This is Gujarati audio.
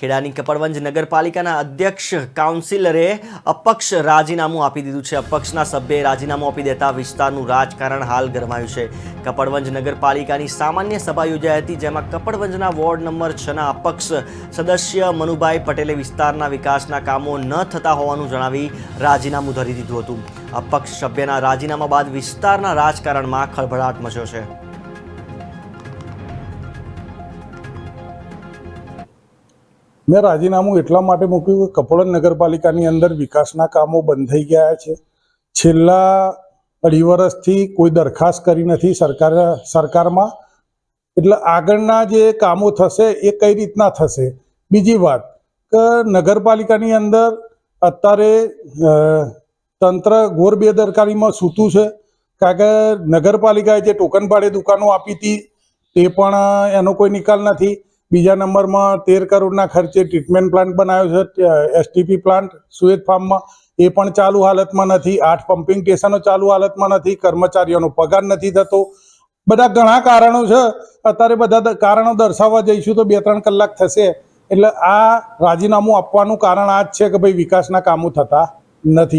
ખેડાની કપડવંજ નગરપાલિકાના અધ્યક્ષ કાઉન્સિલરે અપક્ષ રાજીનામું આપી દીધું છે. અપક્ષના સભ્યએ રાજીનામું આપી દેતા વિસ્તારનું રાજકારણ હાલ ગરમાયું છે. કપડવંજ નગરપાલિકાની સામાન્ય સભા યોજાઈ હતી, જેમાં કપડવંજના વોર્ડ નંબર છના અપક્ષ સદસ્ય મનુભાઈ પટેલે વિસ્તારના વિકાસના કામો ન થતા હોવાનું જણાવી રાજીનામું ધરી દીધું હતું. અપક્ષ સભ્યના રાજીનામા બાદ વિસ્તારના રાજકારણમાં ખળભળાટ મચ્યો છે. મેં રાજીનામું એટલા માટે મૂક્યું કે કપોળન નગરપાલિકાની અંદર વિકાસના કામો બંધ થઈ ગયા છે. છેલ્લા અઢી વર્ષથી કોઈ દરખાસ્ત કરી નથી સરકાર, સરકારમાં. એટલે આગળના જે કામો થશે એ કઈ રીતના થશે? બીજી વાત, કે નગરપાલિકાની અંદર અત્યારે તંત્ર ઘોર બેદરકારીમાં સૂતું છે. કારણ કે નગરપાલિકાએ જે ટોકન ભાડે દુકાનો આપી હતી, તે પણ એનો કોઈ નિકાલ નથી. બીજા નંબરમાં તેર કરોડના ખર્ચે ટ્રીટમેન્ટ પ્લાન્ટ બનાવ્યો છે. એસટીપી પ્લાન્ટ સુએજ ફાર્મમાં એ પણ ચાલુ હાલતમાં નથી. આઠ પમ્પિંગ સ્ટેશનો ચાલુ હાલતમાં નથી. કર્મચારીઓનો પગાર નથી થતો. બધા ઘણા કારણો છે. અત્યારે બધા કારણો દર્શાવવા જઈશું તો બે ત્રણ કલાક થશે. એટલે આ રાજીનામું આપવાનું કારણ આ જ છે કે ભાઈ વિકાસના કામો થતા નથી.